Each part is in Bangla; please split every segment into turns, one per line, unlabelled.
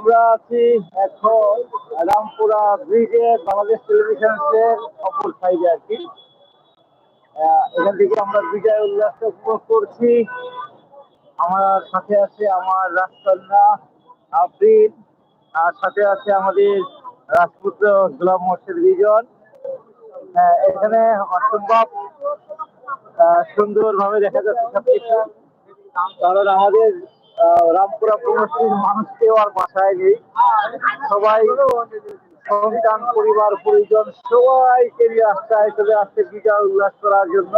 আমরা আছি এখন রামপুরা ব্রিজে বাংলাদেশ টেলিভিশনের অপর সাইডে আর কি। এখান থেকে আমরা বিজয় উল্লাসটা উপভোগ করছি। আমার সাথে আছে আমার রাজকন্যা আফরিন, আর সাথে আছে আমাদের রাজপুত্র গোলাম মোর্শেদ বিজন। এখানে অসম্ভব সুন্দর ভাবে দেখা যাচ্ছে সবকিছু। কারণ আমাদের রামপুরা প্রমোশনের মানুষ কেউ আর বাসায় নেই। সবাই সন্তান, পরিবার, পরিজন, সবাইকে নিয়ে রাস্তায় চলে আসছে বিজয় উল্লাস করার জন্য।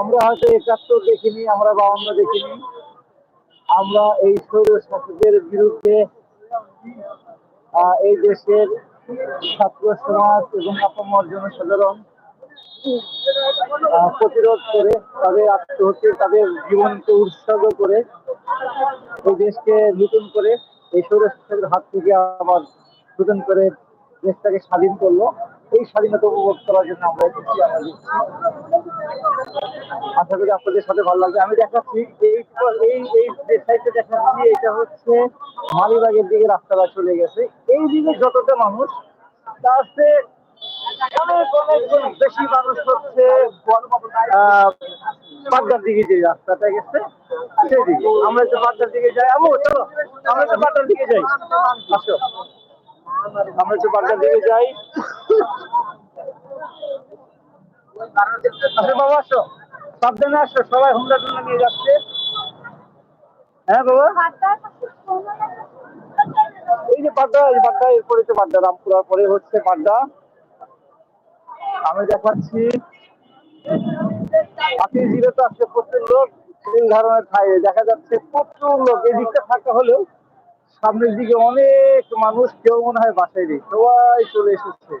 আমরা হয়তো একাত্তর দেখিনি, আমরা বাউন্ন দেখিনি। আমরা এই সৌর শাসকের বিরুদ্ধে এই দেশের ছাত্র সমাজ এবং আপামর জনসাধারণ প্রতিরোধ করে, তাদের আত্মহত্যা, তাদের জীবনকে উৎসর্গ করে, এই দেশকে নতুন করে, এই সৌরশাসকের হাত থেকে আবার নতুন করে দেশটাকে স্বাধীন করল। এই স্বাধীনতা উপভোগ করার জন্য আমরা আশা করি আপনাদের সাথে ভালো লাগবে। আমি দেখাচ্ছি, এই এই এই সাইডে দেখাচ্ছি, এটা হচ্ছে মালিবাগের দিকে রাস্তাটা চলে গেছে। এই দিকে যতটা মানুষ, তার চেয়ে অনেক অনেক বেশি মানুষ হচ্ছে দিকে যে রাস্তাটা গেছে সেই দিকে আমরা দিকে যাই। চলো, আমরা দিকে যাই। আসো। আমরা দিকে যাই। সবাই নিয়ে যাচ্ছে। হ্যাঁ বাবা? এই যে পাড্ডা এই তো পাড্ডা রামপুরার পরে হচ্ছে পাড্ডা আমি দেখাচ্ছি। আপনি জিরো তো আসছে প্রচুর লোক, তিন ধরনের খাই দেখা যাচ্ছে প্রচুর লোক। এই দিকটা ফাঁকা হলেও সামনের দিকে অনেক মানুষ, কেউ মনে হয় বাসায় নেই। সবাই চলে এসেছে।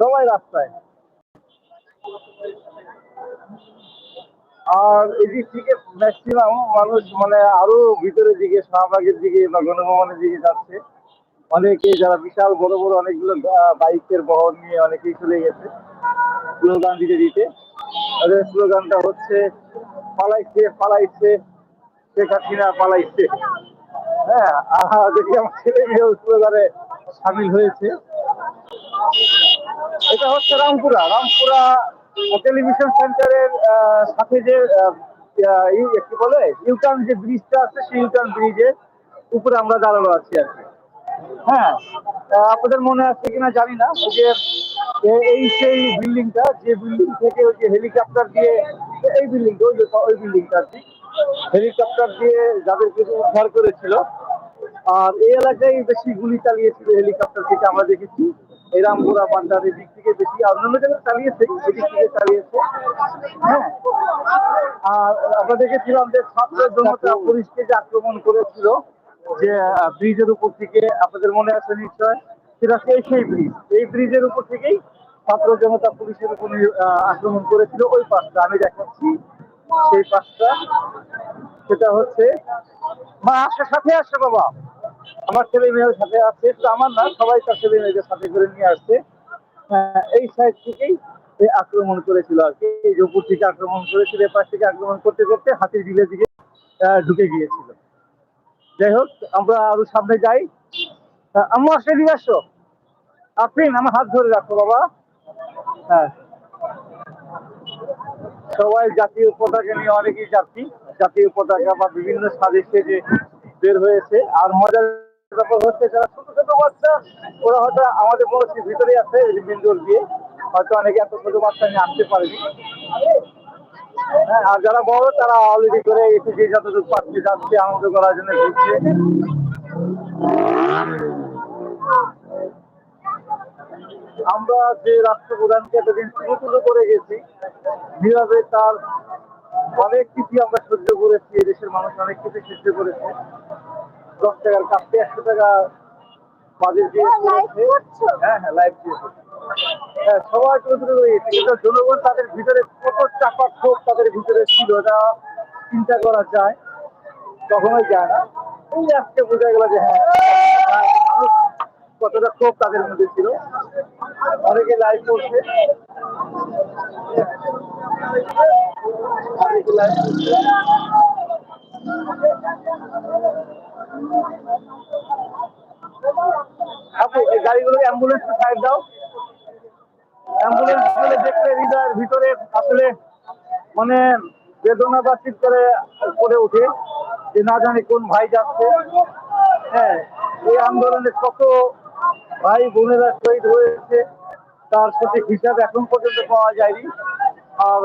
সবাই রাস্তায়। আর এদিক থেকে ম্যাক্সিমাম মানুষ মানে আরও ভিতরের দিকে শাহবাগের দিকে বা গণভবনের দিকে যাচ্ছে। অনেকে যারা বিশাল, বড় বড় অনেকগুলো বাইকের বহর নিয়ে অনেকেই চলে গেছে স্লোগান দিতে দিতে। তাদের স্লোগানটা হচ্ছে, পালাইছে পালাইছে, শেখ হাসিনা পালাইছে। হ্যাঁ দেখি আমার ছেলে মেয়েও স্লোগানে সামিল হয়েছে। এটা হচ্ছে রামপুরা। রামপুরা টেলিভিশন সেন্টারের সাথে যে কি বলে, ইউটার্ন যে ব্রিজটা আছে, সেই ইউটার্ন ব্রিজের উপরে আমরা দাঁড়ানো আছি আর কি। হ্যাঁ আপনাদের মনে আছে কিনা জানি না এই সেই বিল্ডিংটা যে বিল্ডিং থেকে ওই যে হেলিকপ্টার দিয়ে, এই বিল্ডিংটা ওই বিল্ডিংটা আর কি। হেলিকপ্টার দিয়ে যাদেরকে উদ্ধার করেছিল, আর এই এলাকায় বেশি গুলি চালিয়েছিল হেলিকপ্টার থেকে, আমরা দেখেছি। এই রামপুরা বান্ডারের দিক থেকে বেশি, আর অন্যান্য জায়গায় চালিয়েছে এদিক থেকে চালিয়েছে। হ্যাঁ আর আমরা দেখেছিলাম যে ছাত্র জনতা পুলিশকে যে আক্রমণ করেছিল যে ব্রিজের উপর থেকে আপনাদের মনে আছে নিশ্চয়? সেটা সেই ব্রিজ এই ব্রিজের উপর থেকেই ছাত্র জনতা পুলিশের উপর আক্রমণ করেছিল ওই পাশটা। আমি দেখাচ্ছি সেই পাশটা। সেটা হচ্ছে মা, আসে, সাথে আসে বাবা। আমার ছেলে মেয়ের সাথে আসছে শুধু আমার না, সবাই তার ছেলে মেয়েদের সাথে করে নিয়ে আসছে। এই সাইড থেকেই আক্রমণ করেছিল আর কি। এই উপর থেকে আক্রমণ করেছিল পাশ থেকে আক্রমণ করতে করতে হাতির বিলের দিকে ঢুকে গিয়েছিল। যাই হোক, আমরা আরও সামনে যাই। আম্মু আসলে এদিকে আসো। আপনি আমার হাত ধরে রাখো, বাবা। হ্যাঁ। সবাই জাতীয় পতাকা নিয়ে অনেকেই যাচ্ছি। জাতীয় পতাকা বা বিভিন্ন সাদেশে যে বের হয়েছে। আর মজার ব্যাপার হচ্ছে, যারা ছোট ছোট বাচ্চা, ওরা হয়তো আমাদের মনে ভিতরে আছে বিন্দুর দিয়ে হয়তো অনেকে এত ছোট বাচ্চা নিয়ে আসতে পারেনি। আর যারা বড় তারা অলরেডি করে এসে যে যতটুকু পাচ্ছে যাচ্ছে আনন্দ করার জন্য ঘুরছে আমরা যে রাষ্ট্রপ্রধানকে এতদিন তুলে করে গেছি যেভাবে তার অনেক কিছু আমরা সহ্য করেছি দেশের মানুষ অনেক কিছু সহ্য করেছে। দশ টাকার কাছে একশো টাকা বাজেট দিয়ে হ্যাঁ হ্যাঁ লাইভ দিয়েছে হ্যাঁ সবাই কিন্তু জনগণ তাদের ভিতরে কত চাপা ক্ষোভ তাদের ভিতরে ছিল, এটা চিন্তা করা যায়, কখনোই যায় না। এই আজকে বোঝা গেল যে হ্যাঁ কতটা ক্ষোভ তাদের মধ্যে ছিল। অনেকে লাইভ করছে। আপু এই গাড়িগুলো অ্যাম্বুলেন্স সাইড দাও। অ্যাম্বুলেন্সগুলো দেখলে হৃদয়ের ভিতরে আসলে মানে বেদনা বা করে করে ওঠে যে না জানি কোন ভাই যাচ্ছে। হ্যাঁ এই আন্দোলনে কত ভাই বোনেরা শহীদ হয়েছে, তার সঠিক হিসাব এখন পর্যন্ত পাওয়া যায়নি। আর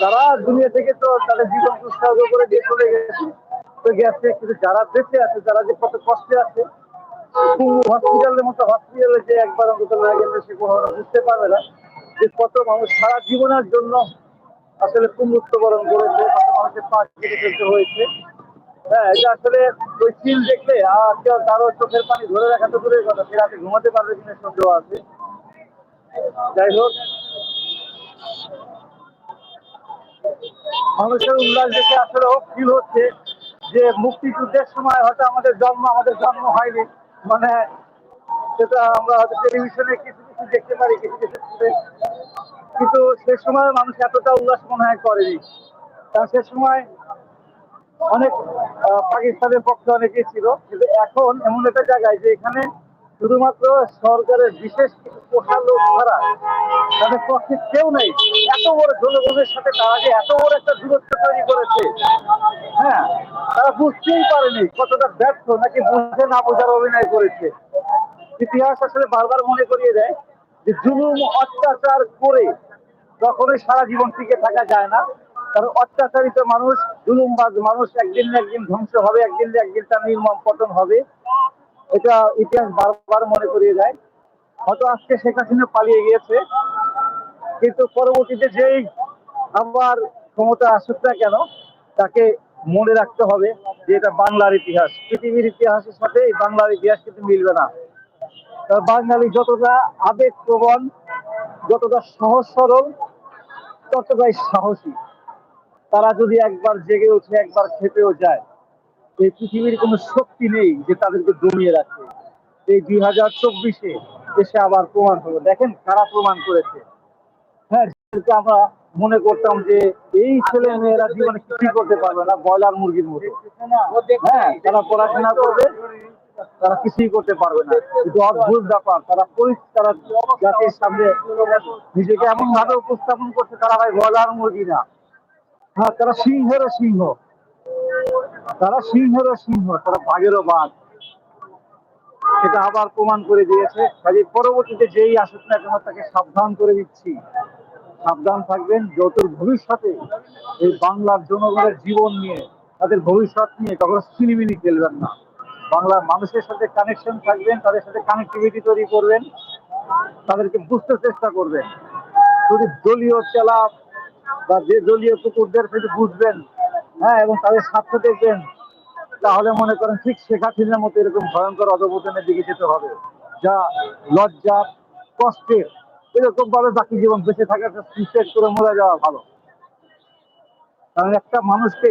যারা দুনিয়া থেকে তো তাদের জীবন উৎসর্গ করে দিয়ে চলে গেছে, তো গেছে কিন্তু যারা বেঁচে আছে, যারা যে কত কষ্টে আছে হসপিটালের মতো হসপিটালে যে একবার অন্তত না গেলে সে কখনো বুঝতে পারবে না। যে কত মানুষ সারা জীবনের জন্য আসলে পুনরুত্ব বরণ করেছে, কত মানুষের পাশ কেটে ফেলতে হয়েছে। হ্যাঁ এটা আসলে ওই সিল দেখলে আর কেউ কারও চোখের পানি ধরে রাখা তো দূরের কথা, সে রাতে ঘুমাতে পারবে কিনা সন্দেহ আছে। যাই হোক, মানুষের উল্লাস দেখে আসলে ফিল হচ্ছে যে মুক্তিযুদ্ধের সময় হয়তো আমাদের জন্ম আমাদের জন্ম হয়নি। মানে সেটা আমরা হয়তো টেলিভিশনে কিছু দেখতে পারি কিছু কিছু কিন্তু সে সময় মানুষ এতটা উল্লাস মনে হয় করেনি। কারণ সে সময় অনেক পাকিস্তানের পক্ষে অনেকেই ছিল। কিন্তু এখন এমন একটা জায়গায় যে এখানে শুধুমাত্র সরকারের বিশেষ কিছু পোষা লোক ছাড়া তাদের পক্ষে কেউ নেই। এত বড় জনগণের সাথে তারা যে এত বড় একটা দূরত্ব তৈরি করেছে হ্যাঁ তারা বুঝতেই পারেনি কতটা ব্যর্থ নাকি বুঝতে না বোঝার অভিনয় করেছে। ইতিহাস আসলে বারবার মনে করিয়ে দেয় যে জুলুম, অত্যাচার করে কখনোই সারা জীবন টিকে থাকা যায় না। কারণ অত্যাচারিত মানুষ, জুলুমবাজ মানুষ একদিন না একদিন ধ্বংস হবে, একদিন না একদিন তার নির্মম পতন হবে। এটা ইতিহাস বারবার মনে করিয়ে দেয়। হয়তো আজকে শেখ হাসিনা পালিয়ে গিয়েছে, কিন্তু পরবর্তীতে যেই আবার ক্ষমতা আসুক না কেন, তাকে মনে রাখতে হবে যে এটা বাংলার ইতিহাস। পৃথিবীর ইতিহাসের সাথে বাংলার ইতিহাস কিন্তু মিলবে না। বাঙালি যতটা আবেগপ্রবণ, যতটা সহজ সরল, ততটাই সাহসী। তারা যদি একবার জেগে ওঠে, একবার খেপেও যায়, এই পৃথিবীর কোনো শক্তি নেই যে তাদেরকে দমিয়ে রাখে। এই দুই হাজার চব্বিশে এসে আবার প্রমাণ হলো। দেখেন কারা প্রমাণ করেছে। হ্যাঁ আমরা মনে করতাম যে এই ছেলে মেয়েরা জীবনে কিছুই করতে পারবে না, ব্রয়লার মুরগির মতো। হ্যাঁ তারা পড়াশোনা করবে তারা কিছুই করতে পারবে না। কিন্তু অদ্ভুত ব্যাপার, তারা তারা জাতির সামনে নিজেকে এমন ভাবে উপস্থাপন করছে, তারা ভাই ব্রয়লার মুরগি না হ্যাঁ তারা সিংহেরও সিংহ। তারা সিংহেরও সিংহ, তারা বাঘেরও বাঘ। সেটা আবার প্রমাণ করে দিয়েছে। কাজে পরবর্তীতে যেই আসুক না কেন তাকে সাবধান করে দিচ্ছি। সাবধান থাকবেন, যত ভবিষ্যতে এই বাংলার জনগণের জীবন নিয়ে, তাদের ভবিষ্যৎ নিয়ে কখনো সিনিমিনি খেলবেন না। বাংলার মানুষের সাথে কানেকশন থাকবেন, তাদের সাথে কানেক্টিভিটি তৈরি করবেন, তাদেরকে বুঝতে চেষ্টা করবেন। যদি দলীয় চেলা বা যে দলীয় কুকুরদের সাথে বুঝবেন হ্যাঁ এবং তাদের স্বার্থ দেখবেন, তাহলে মনে করেন ঠিক শেখ হাসিনার মতো এরকম ভয়ঙ্কর অধপতনের দিকে যেতে হবে, যা লজ্জা কষ্টের এরকম ভাবে বাকি জীবন বেঁচে থাকাটা সুইসাইড করে মরে যাওয়া ভালো। কারণ একটা মানুষকে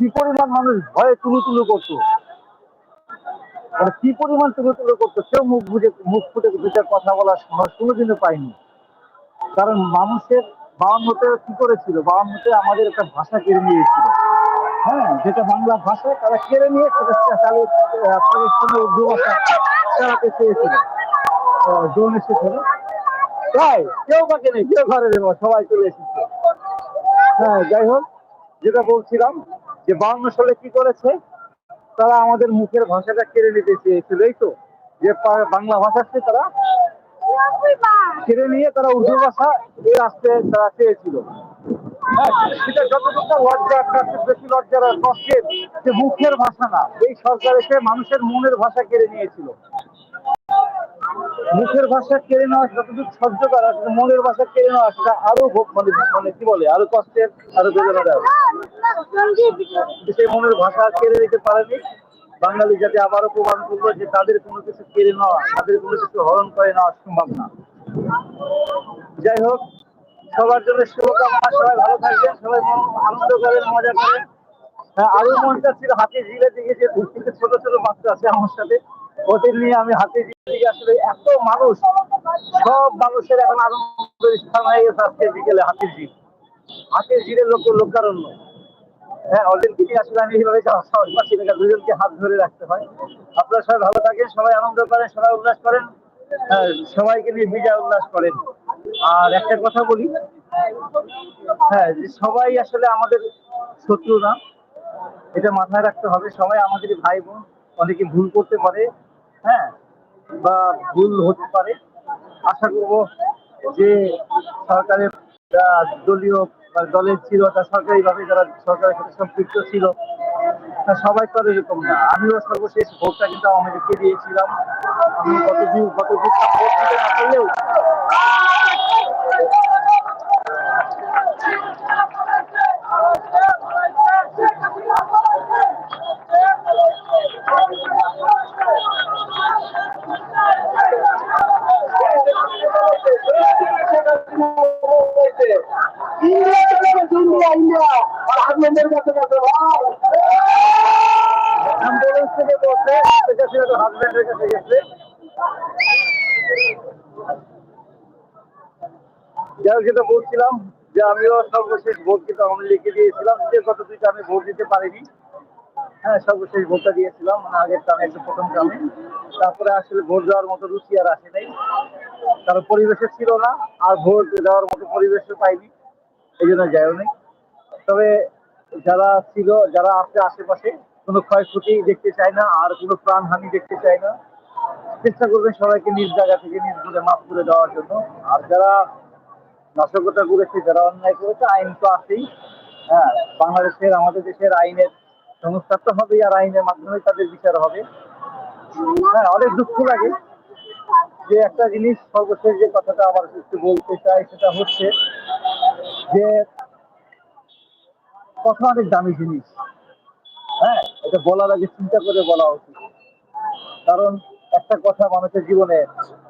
কি পরিমাণ মানুষ ভয়ে তুলু তুলু করতো? মানে কি পরিমাণ তুলু তুলু করতো কেউ মুখ বুঝে মুখ ফুটে দুটার কথা বলার সাহস কোনোদিনও পাইনি। কারণ মানুষের বাউন্নতে কি করেছিল? বাউন্নতে আমাদের একটা ভাষা কেড়ে নিয়েছিল। হ্যাঁ যেটা বাংলা ভাষা, তারা কেড়ে নিয়ে সেটা চালু পাকিস্তানের উর্দু ভাষা চালাতে চেয়েছিল। জোন এসেছিল। তাই, কেউ বাকি নেই, কেউ ঘরে দেবো সবাই চলে এসেছে। হ্যাঁ যাই হোক, যেটা বলছিলাম যে বাউন্ন সালে কি করেছে? তারা আমাদের মুখের ভাষাটা কেড়ে নিতে চেয়েছিল এই তো? যে বাংলা ভাষাকে তারা কেড়ে নিয়ে তারা উর্দু ভাষা এই আসতে তারা চেয়েছিল। হ্যাঁ, মুখের ভাষা না। এই সরকার এসে মানুষের মনের ভাষা কেড়ে নিয়েছিল। মুখের ভাষা কেড়ে নেওয়া যতটুকু সহ্য করা কিন্তু মনের ভাষা কেড়ে নেওয়া সেটা আরও মানে মানে কি বলে, আরও কষ্টের, আরও বেদনাদায়ক। কিন্তু সেই মনের ভাষা কেড়ে নিতে পারেনি। বাঙালি যাতে আবারও প্রমাণ করল যে তাদের কোনো কিছু কেড়ে নেওয়া, তাদের কোনো কিছু হরণ করে নেওয়া সম্ভব না। যাই হোক, সবার জন্য শুভকামনা, সবাই ভালো থাকবেন, সবাই মন- আনন্দ করেন, মজা করেন। হ্যাঁ আরও মনটা ছিল হাতে ঝিলে দিকে যে ছোট ছোট বাচ্চা আছে আমার সাথে। ওদের নিয়ে আমি হাতে আসলে এত মানুষ সব মানুষের এখন আনন্দের স্থান হয়ে গেছে আজকে বিকেলে হাতির ঝিল। হাতের ঝিলের লোক লোকারণ্য। হ্যাঁ ওদেরকে নিয়ে আসলে আমি এইভাবে দুজনকে হাত ধরে রাখতে হয়। আপনারা সবাই ভালো থাকেন সবাই আনন্দ করেন সবাই উল্লাস করেন হ্যাঁ, সবাইকে নিয়ে বিজয় উল্লাস করেন। আর একটা কথা বলি হ্যাঁ সবাই আসলে আমাদের শত্রু না। এটা মাথায় রাখতে হবে সবাই আমাদের ভাই বোন অনেকে ভুল করতে পারে। হ্যাঁ বা ভুল হতে পারে। আশা করব যে সরকারের দলীয় দলের ছিল তা সরকারিভাবে যারা সরকারের সাথে সম্পৃক্ত ছিল তা সবাই তো এরকম না। আমিও সর্বশেষ ভোটটা কিন্তু আওয়ামী লীগকে দিয়েছিলাম। আমি কতদিন কতদিন ভোট দিতে না পারলেও যেটা বলছিলাম যে আমিও সর্বশেষ ভোট কিন্তু লীগকে দিয়েছিলাম। যে গত দুইটা আমি ভোট দিতে পারিনি। হ্যাঁ সর্বশেষ ভোটটা দিয়েছিলাম। মানে আগের টামে একটু প্রথম টামে তারপরে আসলে ভোট দেওয়ার মতো রুচি আর আসে নাই। কারণ পরিবেশে ছিল না, আর ভোট দেওয়ার মতো পরিবেশও পাইনি। এই জন্য যাইও নেই। তবে যারা ছিল, যারা আছে আশেপাশে, কোনো ক্ষয়ক্ষতি দেখতে চায় না, আর কোনো প্রাণহানি দেখতে চায় না। চেষ্টা করবেন সবাইকে নিজ জায়গা থেকে, নিজ করে মাফ করে দেওয়ার জন্য। আর যারা নাশকতা করেছে, যারা অন্যায় করেছে, আইন তো আছেই। হ্যাঁ বাংলাদেশের, আমাদের দেশের আইনের সংস্কার তো হবেই, আর আইনের মাধ্যমে তাদের বিচার হবে। হ্যাঁ অনেক দুঃখ লাগে যে একটা জিনিস সর্বশেষ যে কথাটা আবার একটু বলতে চাই, সেটা হচ্ছে যে কথা অনেক দামি জিনিস। হ্যাঁ এটা বলার আগে চিন্তা করে বলা উচিত। কারণ একটা কথা মানুষের জীবনে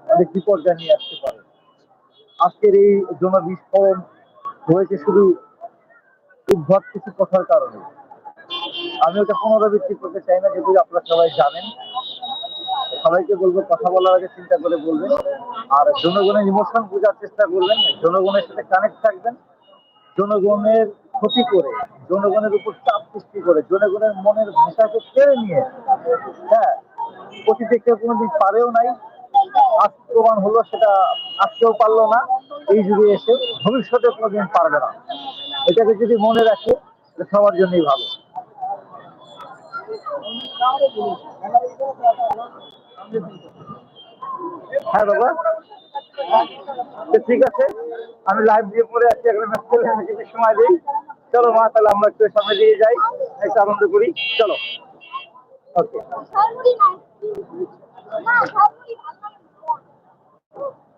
অনেক বিপর্যয় নিয়ে আসতে পারে। আজকের এই জনবিস্ফোরণ হয়েছে শুধু উদ্ভট কিছু কথার কারণে। আমি ওটা পুনরাবৃত্তি করতে চাই না যেগুলো আপনারা সবাই জানেন। সবাইকে বলব, কথা বলার আগে চিন্তা করে বলবেন। আর জনগণের ইমোশন বোঝার চেষ্টা করবেন, জনগণের সাথে কানেক্ট থাকবেন। জনগণের ক্ষতি করে, জনগণের উপর চাপ সৃষ্টি করে, জনগণের মনের ভাষাকে কেড়ে নিয়ে হ্যাঁ কেউ কোনোদিন পারেও নাই। আজ প্রমাণ হলো সেটা আজকেও পারল না, এই যুগে এসে ভবিষ্যতে কোনোদিন পারবে না। এটাকে যদি মনে রাখে সবার জন্যই ভালো। হ্যাঁ বাবা। ঠিক আছে, আমি লাইভ দিয়ে পরে আছি এখন ম্যাচ খেলে আমি কিছু সময় দিই। চলো মা, তাহলে আমরা একটু সামনে দিয়ে যাই, একটু আনন্দ করি। চলো। ওকে